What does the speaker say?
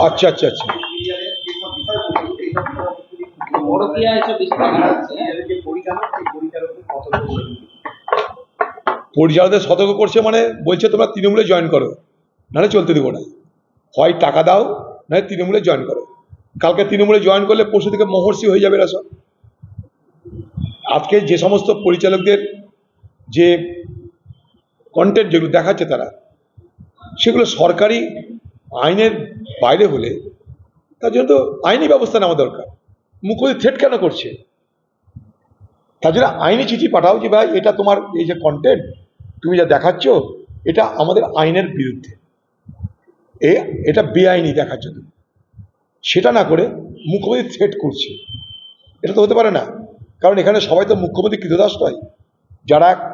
আচ্ছা আচ্ছা আচ্ছা। পরিচালকদের সতর্ক করছে মানে বলছে তোমরা তৃণমূলে জয়েন করো নাহলে চলতে দেবো না। হয় টাকা দাও নাহলে তৃণমূলে জয়েন করো। কালকে তৃণমূলে জয়েন করলে পরশু থেকে মহর্ষি হয়ে যাবে এরা সব। আজকে যে সমস্ত পরিচালকদের যে কন্টেন্ট যেগুলো দেখাচ্ছে তারা সেগুলো সরকারি আইনের বাইরে হলে তার জন্য তো আইনি ব্যবস্থা নেওয়া দরকার। মুখ্যমন্ত্রী থ্রেট কেন করছে? তার জন্য আইনি চিঠি পাঠাও যে, ভাই, এটা তোমার এই যে কন্টেন্ট তুমি যা দেখাচ্ছ, এটা আমাদের আইনের বিরুদ্ধে। এ, এটা বেআইনি দেখাচ্ছ তুমি সেটা না করে মুখ্যমন্ত্রী থ্রেট করছে। এটা তো হতে পারে না। কারণ এখানে সবাই তো মুখ্যমন্ত্রী কৃতদাস নয়। যারা